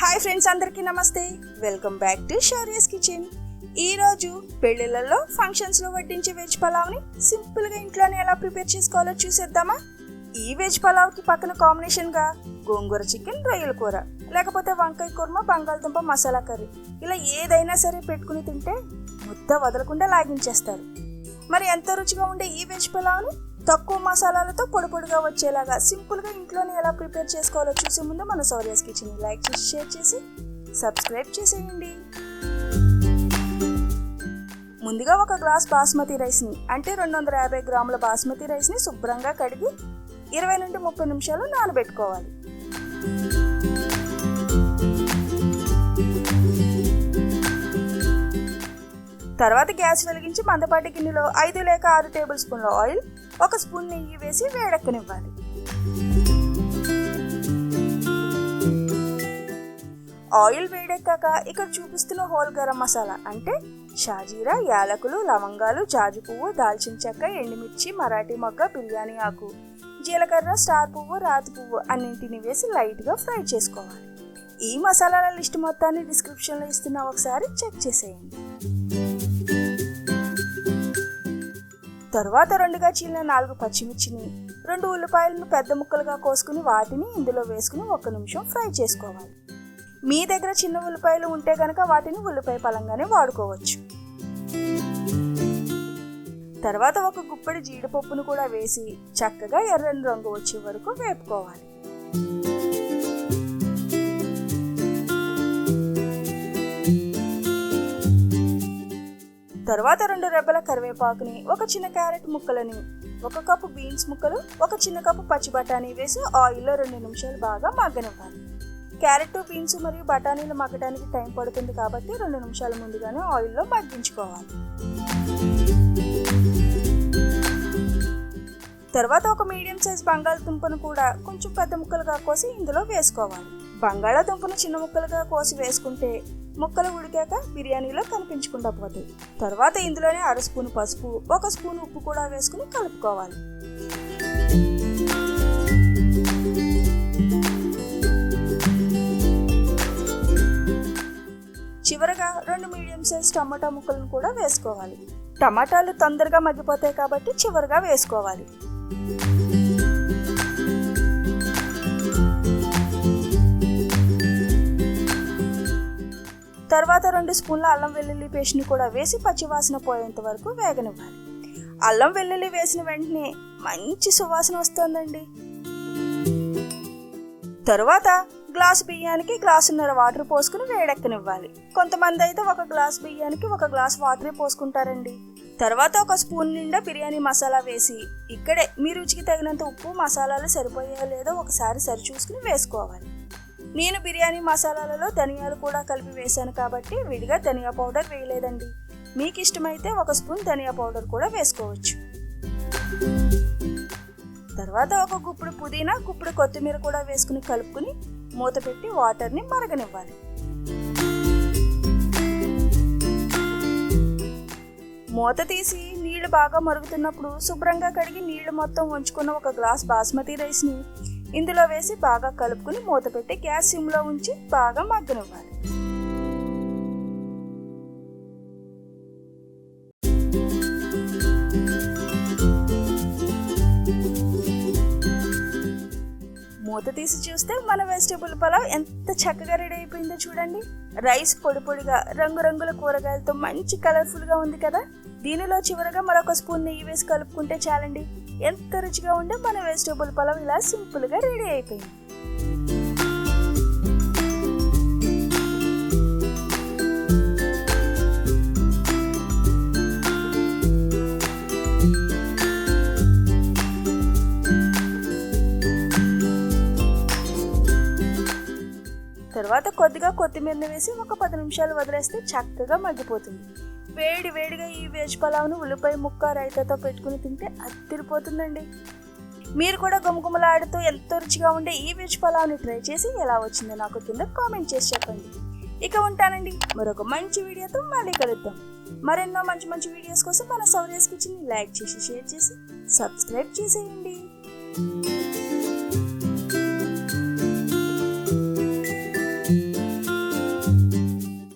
Hi friends అందరికీ నమస్తే. Welcome back to Shaurya's kitchen ఈరోజు పెళ్ళిళ్ళలో ఫంక్షన్స్లో వడ్డించే వెజ్ పలావ్ని సింపుల్గా ఇంట్లోనే ఎలా ప్రిపేర్ చేసుకోవాలో చూసేద్దామా? ఈ వెజ్ పలావ్కి పక్కన కాంబినేషన్గా గోంగూర చికెన్ రొయ్యల కూర లేకపోతే వంకాయ కుర్మ బంగాళదుంప మసాలా కర్రీ. ఇలా ఏదైనా సరే పెట్టుకుని తింటే ముద్ద వదలకుండా లాగించేస్తారు. మరి ఎంతో రుచిగా ఉండే ఈ వెజ్ పలావ్ని తక్కువ మసాలాలతో పొడి పొడిగా వచ్చేలాగా సింపుల్గా ఇంట్లోనే ఎలా ప్రిపేర్ చేసుకోవాలో చూసే ముందు మన సౌర్యాస్ కిచెన్ లైక్ చేసి షేర్ చేసి సబ్స్క్రైబ్ చేసేయండి. ముందుగా ఒక గ్లాస్ బాస్మతి రైస్ని అంటే రెండు వందల యాభై గ్రాముల బాస్మతి రైస్ని శుభ్రంగా కడిగి ఇరవై నుండి ముప్పై నిమిషాలు నానబెట్టుకోవాలి. తర్వాత గ్యాస్ వెలిగించి మందపాటి గిన్నెలో ఐదు లేక ఆరు టేబుల్ స్పూన్ల ఆయిల్ ఒక స్పూన్ నెయ్యి వేసి వేడెక్కనివ్వాలి. ఆయిల్ వేడెక్కాక ఇక్కడ చూపిస్తున్న హోల్ గరం మసాలా అంటే షాజీరా యాలకులు లవంగాలు జాజి పువ్వు దాల్చిన చెక్క ఎండుమిర్చి మరాఠీ మొగ్గ బిర్యానీ ఆకు జీలకర్ర స్టార్ పువ్వు రాతి పువ్వు అన్నింటిని వేసి లైట్గా ఫ్రై చేసుకోవాలి. ఈ మసాలాల లిస్ట్ మొత్తాన్ని డిస్క్రిప్షన్లో ఇస్తున్నా ఒకసారి చెక్ చేసేయండి. తరువాత రెండుగా చీలిన నాలుగు పచ్చిమిర్చిని రెండు ఉల్లిపాయలను పెద్ద ముక్కలుగా కోసుకుని వాటిని ఇందులో వేసుకుని ఒక నిమిషం ఫ్రై చేసుకోవాలి. మీ దగ్గర చిన్న ఉల్లిపాయలు ఉంటే కనుక వాటిని ఉల్లిపాయ పలంగానే వాడుకోవచ్చు. తర్వాత ఒక గుప్పడి జీడిపప్పును కూడా వేసి చక్కగా ఎర్రని రంగు వచ్చే వరకు వేపుకోవాలి. తర్వాత రెండు రెబ్బల కరివేపాకుని ఒక చిన్న క్యారెట్ ముక్కలని ఒక కప్పు బీన్స్ ముక్కలు ఒక చిన్న కప్పు పచ్చి బఠానీ వేసి ఆయిల్లో రెండు నిమిషాలు బాగా మగ్గనివ్వాలి. క్యారెట్ బీన్స్ మరియు బఠానీలు మగ్గడానికి టైం పడుతుంది కాబట్టి రెండు నిమిషాల ముందుగానే ఆయిల్లో మగ్గించుకోవాలి. తర్వాత ఒక మీడియం సైజ్ బంగాళదుంపను కూడా కొంచెం పెద్ద ముక్కలుగా కోసి ఇందులో వేసుకోవాలి. బంగాళాదుంపను చిన్న ముక్కలుగా కోసి వేసుకుంటే ముక్కలు ఉడికాక బిర్యానీలో కనిపించకుండా పోతాయి. తర్వాత ఇందులోనే అర స్పూన్ పసుపు ఒక స్పూన్ ఉప్పు కూడా వేసుకుని కలుపుకోవాలి. చివరగా రెండు మీడియం సైజ్ టమాటా ముక్కలను కూడా వేసుకోవాలి. టమాటాలు తొందరగా మగ్గిపోతాయి కాబట్టి చివరగా వేసుకోవాలి. తర్వాత రెండు స్పూన్ల అల్లం వెల్లుల్లి పేస్ట్ని కూడా వేసి పచ్చివాసన పోయేంత వరకు వేగనివ్వాలి. అల్లం వెల్లుల్లి వేసిన వెంటనే మంచి సువాసన వస్తుందండి. తరువాత గ్లాసు బియ్యానికి గ్లాసున్నర వాటర్ పోసుకుని వేడెక్కనివ్వాలి. కొంతమంది అయితే ఒక గ్లాస్ బియ్యానికి ఒక గ్లాస్ వాటరే పోసుకుంటారండి. తర్వాత ఒక స్పూన్ నిండా బిర్యానీ మసాలా వేసి ఇక్కడే మీ రుచికి తగినంత ఉప్పు మసాలాలు సరిపోయాయో లేదో ఒకసారి సరిచూసుకుని వేసుకోవాలి. నేను బిర్యానీ మసాలాలలో ధనియాలు కూడా కలిపి వేశాను కాబట్టి విడిగా ధనియా పౌడర్ వేయలేదండి. మీకు ఇష్టమైతే ఒక స్పూన్ ధనియా పౌడర్ కూడా వేసుకోవచ్చు. తర్వాత ఒక గుప్పుడు పుదీనా గుప్పుడు కొత్తిమీర కూడా వేసుకుని కలుపుకుని మూత పెట్టి వాటర్ని మరగనివ్వాలి. మూత తీసి నీళ్ళు బాగా మరుగుతున్నప్పుడు శుభ్రంగా కడిగి నీళ్ళు మొత్తం ఉంచుకున్న ఒక గ్లాస్ బాస్మతి రైస్ని ఇందులో వేసి బాగా కలుపుకుని మూత పెట్టి గ్యాస్ సిమ్లో ఉంచి బాగా మగ్గనివ్వాలి. మూత తీసి చూస్తే మన వెజిటేబుల్ పలావ్ ఎంత చక్కగా రెడీ అయిపోయిందో చూడండి. రైస్ పొడి పొడిగా రంగురంగుల కూరగాయలతో మంచి కలర్ఫుల్గా ఉంది కదా. దీనిలో చివరగా మరొక స్పూన్ నెయ్యి వేసి కలుపుకుంటే చాలండి. ఎంత రుచిగా ఉండే మన వెజిటేబుల్ పొలం ఇలా సింపుల్గా రెడీ అయిపోయింది. తర్వాత కొద్దిగా కొత్తిమీర వేసి ఒక పది నిమిషాలు వదిలేస్తే చక్కగా మగ్గిపోతుంది. వేడి వేడిగా ఈ వెజ్ పలావ్ను ఉల్లిపాయ ముక్క రైతాతో పెట్టుకుని తింటే అదిరిపోతుందండి. మీరు కూడా గుమగుమలాడుతూ ఎంతో రుచిగా ఉండే ఈ వెజ్ పలావ్ని ట్రై చేసి ఎలా వచ్చిందో నాకు కింద కామెంట్ చేసి చెప్పండి. ఇక ఉంటానండి. మరొక మంచి వీడియోతో మళ్ళీ కలుద్దాం. మరెన్నో మంచి మంచి వీడియోస్ కోసం మన సౌర్యస్ కిచెన్ని లైక్ చేసి షేర్ చేసి సబ్స్క్రైబ్ చేసేయండి.